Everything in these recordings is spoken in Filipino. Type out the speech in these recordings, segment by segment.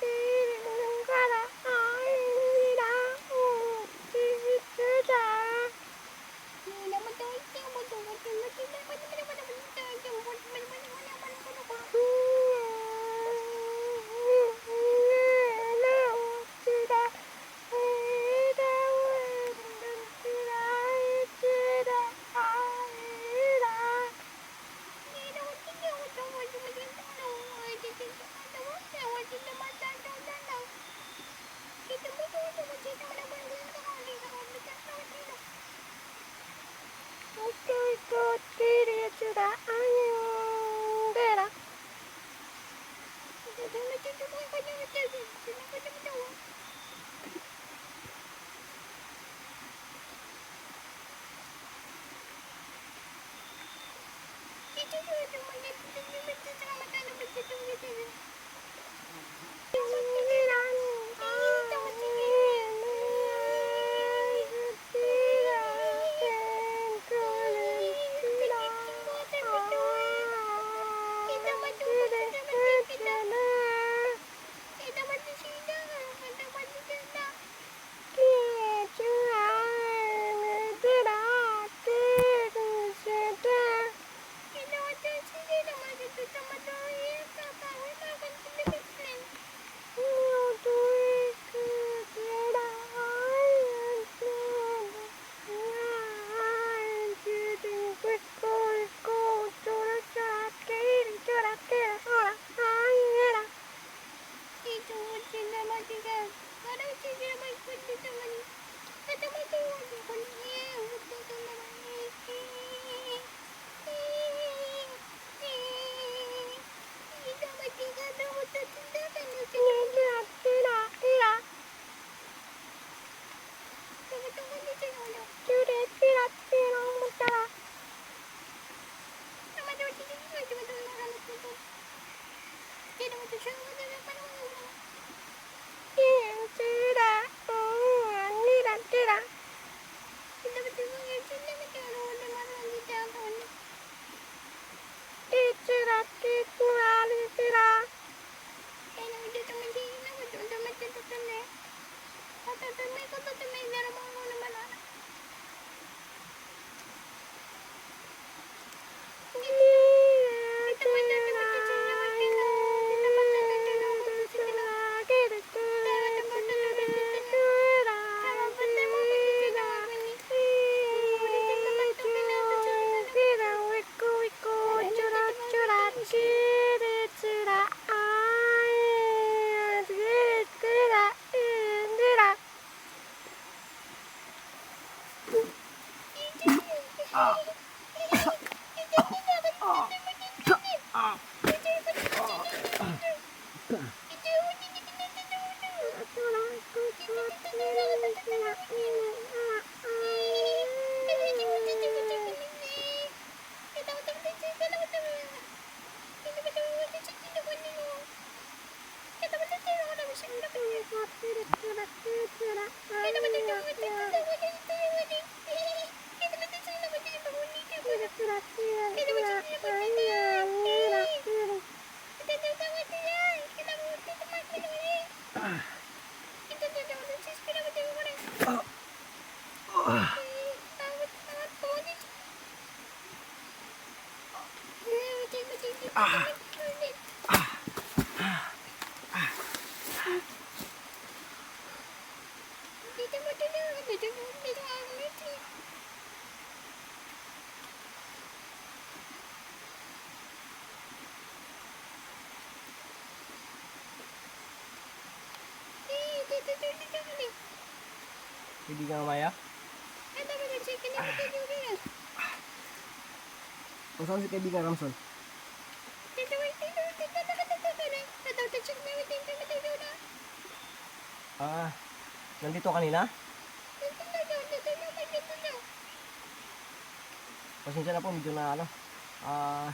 嗯嗯嗯嗯嗯嗯嗯嗯嗯嗯嗯嗯 Thank you. Ah. Kaibigan nga Maya? Kung saan si kaibigan Ramson? Ah, nandito kanina? Pasensya na po, medyo na ano. Ah,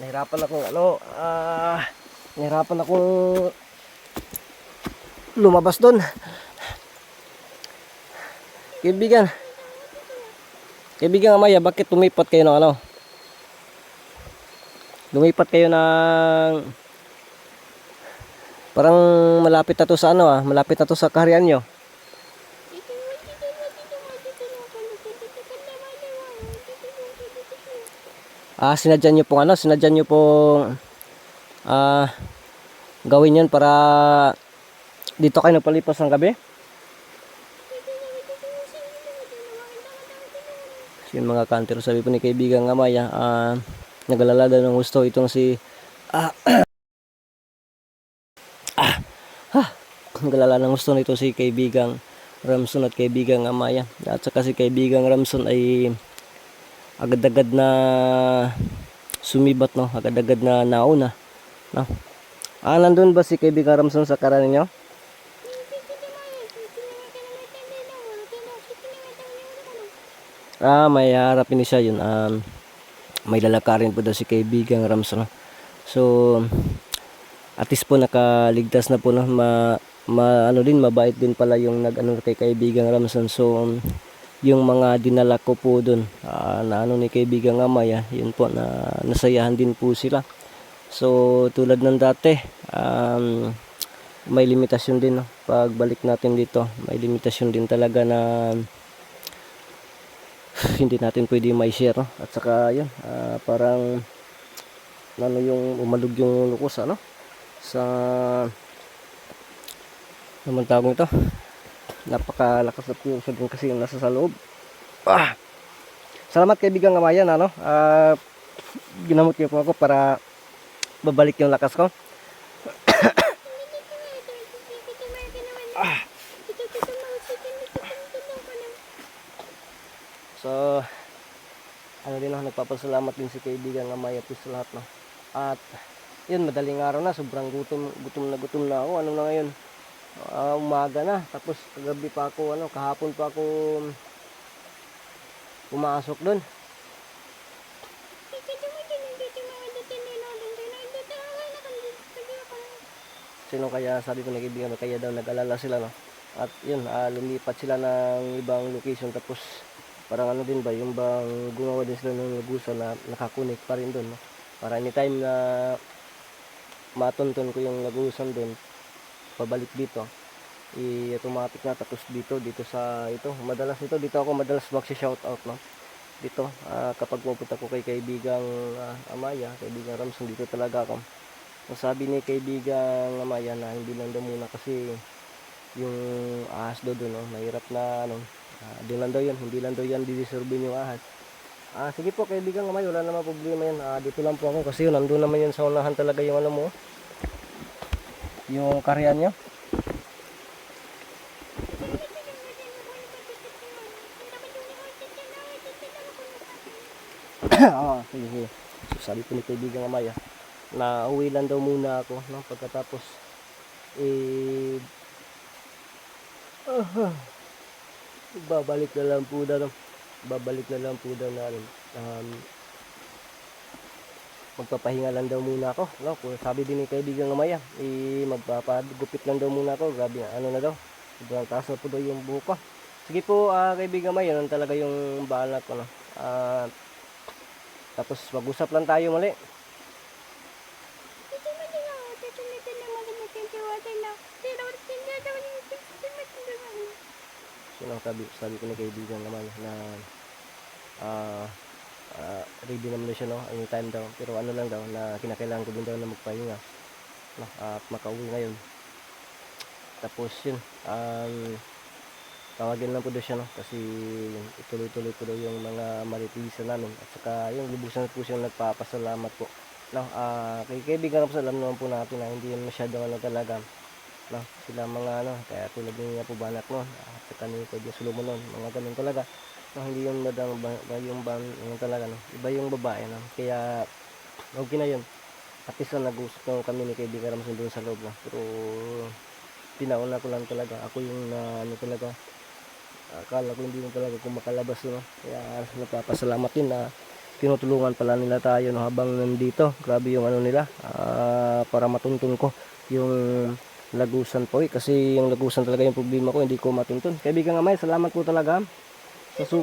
nahirapan akong ano, ah, nahirapan akong lumabas doon. Kaibigan, kaibigan Amaya, bakit tumipat kayo ng ano? Lumipat kayo ng parang malapit na to sa ano ah, malapit na to sa kaharian nyo. Ah, sinadyan nyo pong ano, sinadyan nyo pong ah, gawin yun para dito kayo napalipas ng gabi. So, yun mga kanter, sabi po ni kaibigan nga Maya, ah, nag-alala daw ng gusto itong si ah, ah, ah, nag-alala ng gusto nito si kaibigang Ramson at kaibigang Amaya. At saka si kaibigang Ramson ay agad-agad na sumibat no? Agad-agad na nauna no? Ah nandun ba si kaibigan Ramson sa karan ninyo? Ah may harapin ni siya yun. Um, may lalakarin po daw si kaibigan Ramson no? so at least po nakaligtas na po no? Ma, ma ano din mabait din pala yung nag ano kay kaibigan Ramson so yung mga dinala ko po doon na ano ni kaibigan Amaya yun po na nasayahan din po sila so tulad ng dati um, may limitasyon din no? pagbalik natin dito may limitasyon din talaga na hindi natin pwede may share no? at saka yun ah, parang ano yung umalog yung lukos ano sa naman tawag ito napakalakas na po din kasi yung nasa sa loob. Ah. Salamat kaibigan Ngamayan ano. Ah, ginamot niyo po ako para babalik yung lakas ko. So ano din ako nagpapasalamat din si kaibigan Ngamaya po sa lahat no. At yun madaling araw na sobrang gutom gutom na gutom na ako ano na ngayon Ah, umaga na. Tapos kagabi pa ako ano kahapon pa ako pumasok doon sino kaya sabi ko nag-ibigan kaya daw nag-alala sila no? At yun ah, lumipat sila ng ibang location. Tapos parang ano din ba yung bang gumawa din sila ng lugusan na nakakunik pa rin doon no? para anytime na matunton ko yung lagusan doon pabalik dito. I-automatic na tapos dito dito sa ito. Madalas ito dito ako madalas magsi-shout out no? Dito ah, kapag pupunta ko kay kaibigang ah, Amaya kaibigang Ramson dito talaga ako. Sabi ni kaibigang Amaya na hindi lang daw muna kasi yung ahas daw doon no? Mahirap na ano ah, doon lang daw yun hindi lang daw yan didisturbin yung ahas. Ah, sige po, kaibigan kamay, wala naman problema yan. Ah, dito lang po ako kasi yun, nandun naman yun sa unahan talaga yung ano mo. Yung karyan niya. Oo, sige, sige. So, sabi ko ni kaibigan Amaya, na uwi lang daw muna ako, no? Pagkatapos, eh, ah, babalik na lang po daw, babalik na lang po daw na, um, magpapahinga lang daw muna ako, no? Sabi din ni kaibigan Amaya, eh, magpapagupit lang daw muna ako, grabe, ano na daw, sobrang taas na po daw yung buhok ko. Sige po, ah, kaibigan Amaya, yun talaga yung balak ko, no? Ah, tapos mag-usap lang tayo. Yun ang sabi, sabi ko ni kaibigan naman na ah ah, ready naman na siya no, anytime daw. Pero ano lang daw na kinakailangan ko din daw na magpahinga. No, at makauwi ngayon. Tapos yun, um, tawagin lang po daw siya no kasi ituloy-tuloy po daw yung mga maritisan namin at saka yung lubusan po siyang nagpapasalamat po no ah kay kaibigan ko alam naman po natin na hindi yun masyadong ano talaga no sila mga ano kaya tulad niya po banak noon at saka ni Kuya Solomon noon mga ganun talaga no hindi yung madang ba, yung ban yung talaga no? Iba yung babae no? Kaya okay na yun. At least na na kami ni kaibigan Ramson doon sa loob no? Pero pinauna ko lang talaga. Ako yung na ano talaga akala ko hindi mo talaga kung makalabas no? Kaya napapasalamat din na tinutulungan pala nila tayo no? Habang nandito grabe yung ano nila ah, para matuntun ko yung lagusan po eh. kasi yung lagusan talaga yung problema ko hindi ko matuntun. Kaibigan nga may salamat po talaga sa su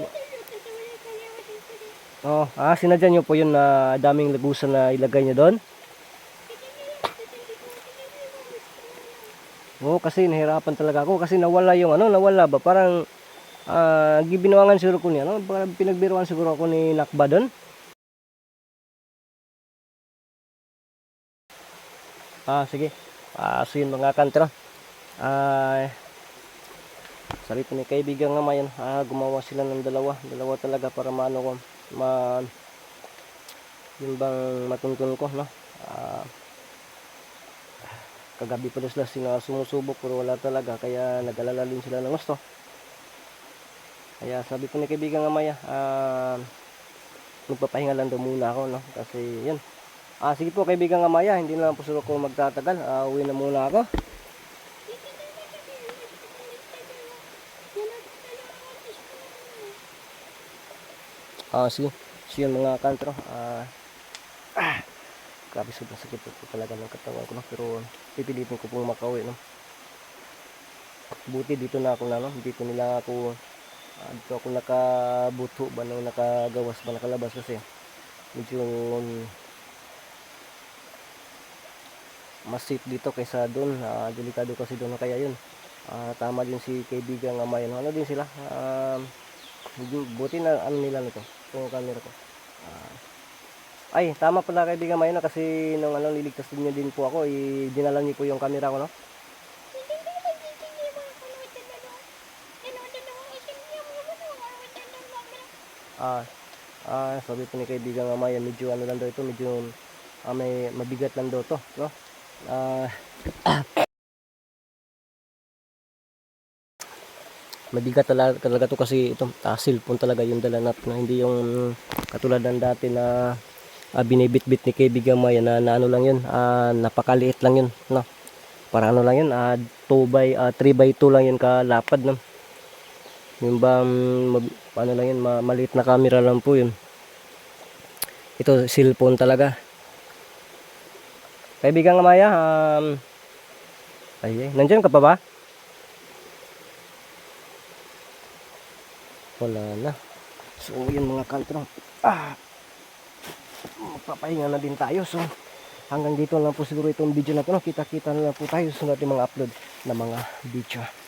Oh, ah, sinadya niyo po yun na daming lagusan na ilagay niyo doon? Oo, kasi nahirapan talaga ako kasi nawala yung ano, nawala ba? Parang ah gibinawangan siguro ko niya, no? Parang pinagbiruan siguro ako ni Nakba doon. Ah, sige. Ah, so yun mga kantra. Ah, sabi ko ni kaibigan nga mayan, ah, gumawa sila ng dalawa. Dalawa talaga para maano ko, ma, yun bang matuntun ko, no? Ah, kagabi pa sila sina sumusubok pero wala talaga kaya nag-alala din sila ng gusto. Kaya sabi ko ni kaibigan nga Maya. Ah magpapahinga lang daw muna ako no? Kasi yun. Ah sige po kaibigan nga Maya. Hindi na lang po siguro ako magtatagal. Ah, uwi na muna ako ah sige. Sige mga kantro. Ah ah, grabe sobrang sakit po talaga ng katawan ko no? Pero pipilitin ko pong makauwi no? Buti dito na ako na no? Dito nila ako ah, dito ako nakabuto ba nung nakagawas ba nakalabas kasi medyo mas safe dito kaysa doon. Ah, delikado kasi doon kaya yun. Ah, tama din si kaibigan nga mayan ano din sila? Um, buti na ano nila nito itong camera ko Ah, ay, tama pala kaibigan Mayo na kasi nung ano liligtas niyo din po ako, i dinala niyo po yung camera ko, no? Ah, ah, sabi po ni kaibigan nga Maya, medyo ano lang daw ito, medyo ah, may mabigat lang daw to, no? Ah, mabigat talaga, talaga to kasi ito, ah, cellphone talaga yung dala natin, hindi yung katulad ng dati na ah, binibit-bit ni kaibigan Maya na, na ano lang yun, ah, napakaliit lang yun, no? Para ano lang yun, ah, 2 by, ah, 3 by 2 lang yun kalapad, no? Yung ba, mm, ano lang yun, ma- maliit na camera lang po yun. Ito, cellphone talaga. Kaibigan nga Maya, um, ay, ay, nandyan ka pa ba? Wala na. So, yun mga kantro. Ah, magpapahinga na din tayo. So, hanggang dito lang po siguro itong video na to. no? Kita-kita na lang po tayo sa ating mga upload na mga video.